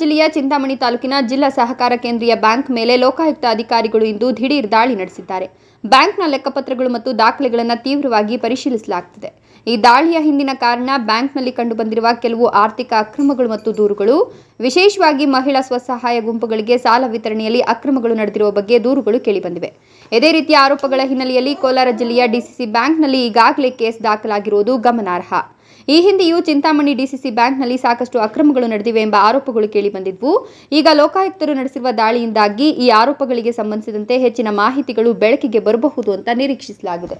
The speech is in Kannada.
ಜಿಲ್ಲೆಯ ಚಿಂತಾಮಣಿ ತಾಲೂಕಿನ ಜಿಲ್ಲಾ ಸಹಕಾರ ಕೇಂದ್ರೀಯ ಬ್ಯಾಂಕ್ ಮೇಲೆ ಲೋಕಾಯುಕ್ತ ಅಧಿಕಾರಿಗಳು ಇಂದು ದಿಢೀರ್ ದಾಳಿ ನಡೆಸಿದ್ದಾರೆ. ಬ್ಯಾಂಕ್ನ ಲೆಕ್ಕಪತ್ರಗಳು ಮತ್ತು ದಾಖಲೆಗಳನ್ನು ತೀವ್ರವಾಗಿ ಪರಿಶೀಲಿಸಲಾಗುತ್ತಿದೆ ಈ ದಾಳಿಯ ಹಿಂದಿನ ಕಾರಣ ಬ್ಯಾಂಕ್ನಲ್ಲಿ ಕಂಡುಬಂದಿರುವ ಕೆಲವು ಆರ್ಥಿಕ ಅಕ್ರಮಗಳು ಮತ್ತು ದೂರುಗಳು, ವಿಶೇಷವಾಗಿ ಮಹಿಳಾ ಸ್ವಸಹಾಯ ಗುಂಪುಗಳಿಗೆ ಸಾಲ ವಿತರಣೆಯಲ್ಲಿ ಅಕ್ರಮಗಳು ನಡೆದಿರುವ ಬಗ್ಗೆ ದೂರುಗಳು ಕೇಳಿಬಂದಿವೆ. ಇದೇ ರೀತಿಯ ಆರೋಪಗಳ ಹಿನ್ನೆಲೆಯಲ್ಲಿ ಕೋಲಾರ ಜಿಲ್ಲೆಯ ಡಿಸಿಸಿ ಬ್ಯಾಂಕ್ನಲ್ಲಿ ಈಗಾಗಲೇ ಕೇಸ್ ದಾಖಲಾಗಿರುವುದು ಗಮನಾರ್ಹ. ಈ ಹಿಂದೆಯೂ ಚಿಂತಾಮಣಿ ಡಿಸಿಸಿ ಬ್ಯಾಂಕ್ನಲ್ಲಿ ಸಾಕಷ್ಟು ಅಕ್ರಮಗಳು ನಡೆದಿವೆ ಎಂಬ ಆರೋಪಗಳು ಕೇಳಿಬಂದಿದ್ವು ಈಗ ಲೋಕಾಯುಕ್ತರು ನಡೆಸಿರುವ ದಾಳಿಯಿಂದಾಗಿ ಈ ಆರೋಪಗಳಿಗೆ ಸಂಬಂಧಿಸಿದಂತೆ ಹೆಚ್ಚಿನ ಮಾಹಿತಿಗಳು ಬೆಳಕಿಗೆ ಬರಬಹುದು ಅಂತ ನಿರೀಕ್ಷಿಸಲಾಗಿದೆ.